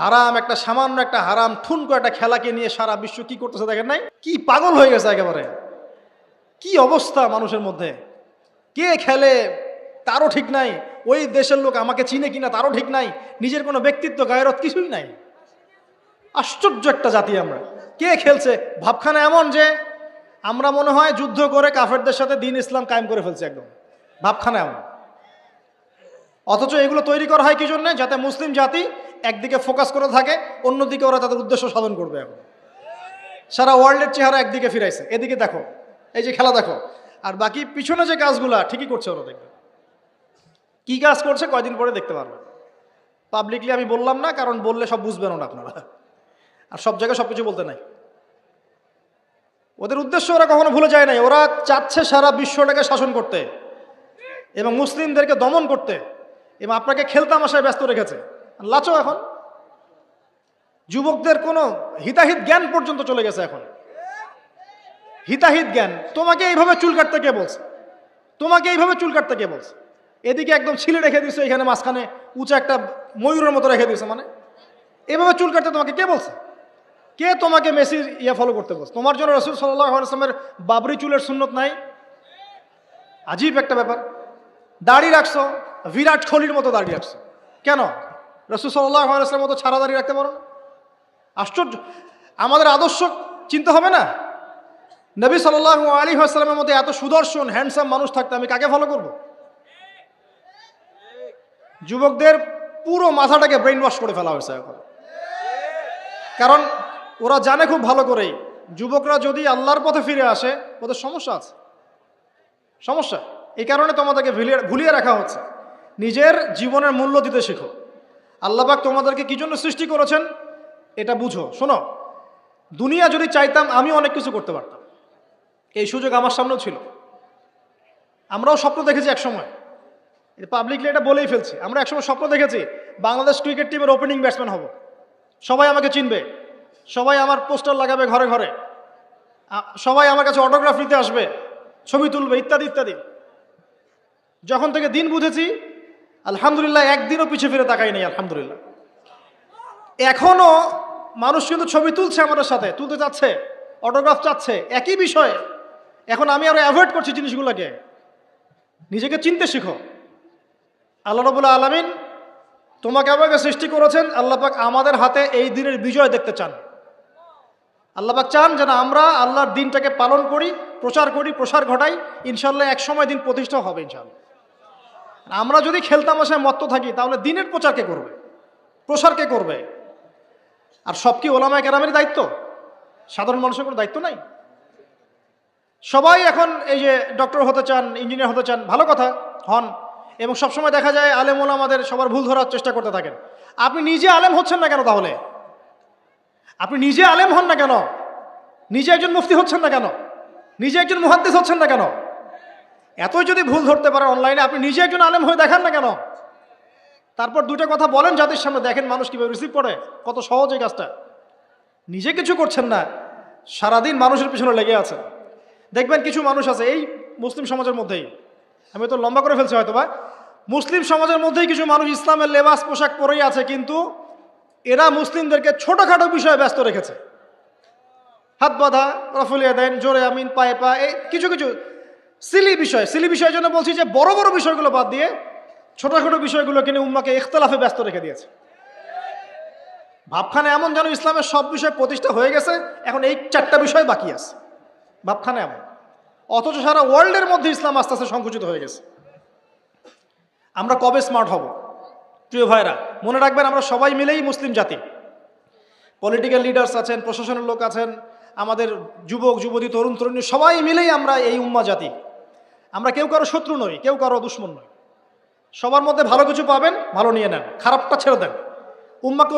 হারাম একটা সামান্য একটা হারাম ঠুনকো একটা খেলাকে নিয়ে সারা বিশ্ব কি করতেছে দেখেন নাই? কি পাগল হয়ে গেছে একেবারে। কি অবস্থা মানুষের মধ্যে। কে খেলে তারও ঠিক নাই। ওই দেশের লোক আমাকে চিনে কিনা তারও ঠিক নাই। নিজের কোনো ব্যক্তিত্ব গায়রত কিছুই নাই। আশ্চর্য একটা জাতি আমরা। কে খেলছে? ভাবখানা এমন যে আমরা মনে হয় যুদ্ধ করে কাফেরদের সাথে দিন ইসলাম কায়েম করে ফেলছে একদম। ভাবখানা এমন। অথচ এগুলো তৈরি করা হয় কি জন্য? যাতে মুসলিম জাতি একদিকে ফোকাস করে থাকে, অন্যদিকে ওরা তাদের উদ্দেশ্য সাধন করবে এখন। সারা ওয়ার্ল্ডের চেহারা একদিকে ফিরাইছে। এদিকে দেখো, এই যে খেলা দেখো। আর বাকি পিছনে যে কাজগুলা, ঠিকই করছে ওরা, দেখবে। কি কাজ করছে কয়দিন পরে দেখতে পারবেন পাবলিকলি আমি বললাম না, কারণ বললে সব বুঝবেন না আপনারা। আর সব জায়গায় সব কিছু বলতে নাই। ওদের উদ্দেশ্য ওরা কখনো ভুলে যায় নাই। ওরা চাচ্ছে সারা বিশ্বটাকে শাসন করতে এবং মুসলিমদেরকে দমন করতে। এবং আপনাকে খেলতামাশায় ব্যস্ত রেখেছে। লাচো এখন। যুবকদের কোনো হিতাহিত জ্ঞান পর্যন্ত চলে গেছে এখন। হিতাহিত জ্ঞান। তোমাকে এইভাবে চুল কাটতে কে বলছে? তোমাকে এইভাবে চুল কাটতে কে বলছে? এদিকে একদম ছিলে রেখে দিছো এখানে মাঝখানে উঁচা একটা ময়ূরের মতো রেখে দিয়েছে মানে। এভাবে চুল কাটতে তোমাকে কে বলছে? কে তোমাকে মেসির ইয়া ফলো করতে বলছে? তোমার জন্য রসুল সাল্লাহ আসলামের বাবরি চুলের সুন্নত নাই? আজীব একটা ব্যাপার। দাড়ি রাখছো, বিরাট কোহলির মতো দাড়ি রাখছো। কেন? রসুল সাল্লাহ মতো ছাড়া দাড়ি রাখতে পারো? না? আশ্চর্য। আমাদের আদর্শ চিন্তা হবে না? নবী সাল্লাহ আলী আসসালামের মতো এত সুদর্শন হ্যান্ডসাম মানুষ থাকতে আমি কাকে ফলো করব? যুবকদের পুরো মাথাটাকে ব্রেন ওয়াশ করে ফেলা হয়েছে এখন। কারণ ওরা জানে খুব ভালো করেই, যুবকরা যদি আল্লাহর পথে ফিরে আসে, ওদের সমস্যা আছে। সমস্যা। এই কারণে তোমাদেরকে ভুলিয়ে ভুলিয়ে রাখা হচ্ছে। নিজের জীবনের মূল্য দিতে শেখো। আল্লাহবাক তোমাদেরকে কি জন্য সৃষ্টি করেছেন? এটা বুঝো। শোনো, দুনিয়া যদি চাইতাম আমি অনেক কিছু করতে পারতাম। এই সুযোগ আমার সামনেও ছিল। আমরাও স্বপ্ন দেখেছি একসময়। পাবলিকলি এটা বলেই ফেলছি। আমরা একসময় স্বপ্ন দেখেছি, বাংলাদেশ ক্রিকেট টিমের ওপেনিং ব্যাটসম্যান হব। সবাই আমাকে চিনবে। সবাই আমার পোস্টার লাগাবে ঘরে ঘরে। সবাই আমার কাছে অটোগ্রাফ নিতে আসবে, ছবি তুলবে, ইত্যাদি ইত্যাদি। যখন থেকে দিন বুঝেছি আলহামদুলিল্লাহ, একদিনও পিছিয়ে ফিরে তাকাই নেই, আলহামদুলিল্লাহ। এখনও মানুষ কিন্তু ছবি তুলছে আমাদের সাথে, তুলতে চাচ্ছে অটোগ্রাফ চাচ্ছে, একই বিষয়ে। এখন আমি আরও অ্যাভয়েড করছি জিনিসগুলোকে। নিজেকে চিনতে শিখো। আল্লাহ রবুল্লা আলমিন তোমাকে আমাকে সৃষ্টি করেছেন, আল্লাহ পাক আমাদের হাতে এই দিনের বিজয় দেখতে চান। আল্লাহ পাক চান যেন আমরা আল্লাহর দিনটাকে পালন করি, প্রচার করি, প্রসার ঘটাই। ইনশাল্লাহ এক সময় দিন প্রতিষ্ঠা হবে ইনশাল্লাহ আমরা যদি খেলতাম আসায় মত্ত থাকি, তাহলে দিনের প্রচার কে করবে? প্রসার কে করবে? আর সব কি ওলামায় কেরামের দায়িত্ব? সাধারণ মানুষের কোনো দায়িত্ব নাই? সবাই এখন এই যে ডক্টর হতে চান, ইঞ্জিনিয়ার হতে চান, ভালো কথা, হন। এবং সবসময় দেখা যায় আলেম ওলামাদের সবার ভুল ধরার চেষ্টা করতে থাকেন। আপনি নিজে আলেম হচ্ছেন না কেন তাহলে? আপনি নিজে আলেম হন না কেন? নিজে একজন মুফতি হচ্ছেন না কেন? নিজে একজন মুহাদ্দিস হচ্ছেন না কেন? এতই যদি ভুল ধরতে পারেন অনলাইনে আপনি নিজে একজন আলেম হয়ে দেখান না কেন? তারপর দুটো কথা বলেন, যাদের সামনে দেখেন মানুষ কীভাবে রিসিভ করে, কত সহজ এই কাজটা। নিজে কিছু করছেন না, সারাদিন মানুষের পিছনে লেগে আছে দেখবেন কিছু মানুষ আছে, এই মুসলিম সমাজের মধ্যেই। আমি তো লম্বা করে ফেলছি হয়তো বা মুসলিম সমাজের মধ্যেই কিছু মানুষ ইসলামের লেবাস পোশাক পরেই আছে, কিন্তু এরা মুসলিমদেরকে ছোটোখাটো বিষয়ে ব্যস্ত রেখেছে। হাত বাঁধা রফুলিয়া দেন জোরে আমিন, পায়ে পা, এই কিছু কিছু। সিলি বিষয়, সিলি বিষয়ের জন্য বলছি যে বড় বড় বিষয়গুলো বাদ দিয়ে ছোটোখাটো বিষয়গুলো কিনে উম্মাকে ইখতলাফে ব্যস্ত রেখে দিয়েছে। ভাবখানে এমন যেন ইসলামের সব বিষয় প্রতিষ্ঠা হয়ে গেছে, এখন এই চারটা বিষয় বাকি আছে। ভাবখানে এমন। অথচ সারা ওয়ার্ল্ডের মধ্যে ইসলাম আস্তে আস্তে সংকুচিত হয়ে গেছে। আমরা কবে স্মার্ট হব? প্রিয় ভাইরা, মনে রাখবেন আমরা সবাই মিলেই মুসলিম জাতি। পলিটিক্যাল লিডার্স আছেন, প্রশাসনের লোক আছেন, আমাদের যুবক, যুবতী, তরুণ, তরুণী, সবাই মিলেই আমরা এই উম্মা জাতি। আমরা কেউ কারও শত্রু নই, কেউ কারও দুশ্মন নই। সবার মধ্যে ভালো কিছু পাবেন, ভালো নিয়ে নেন, খারাপটা ছেড়ে দেন। উম্মাকে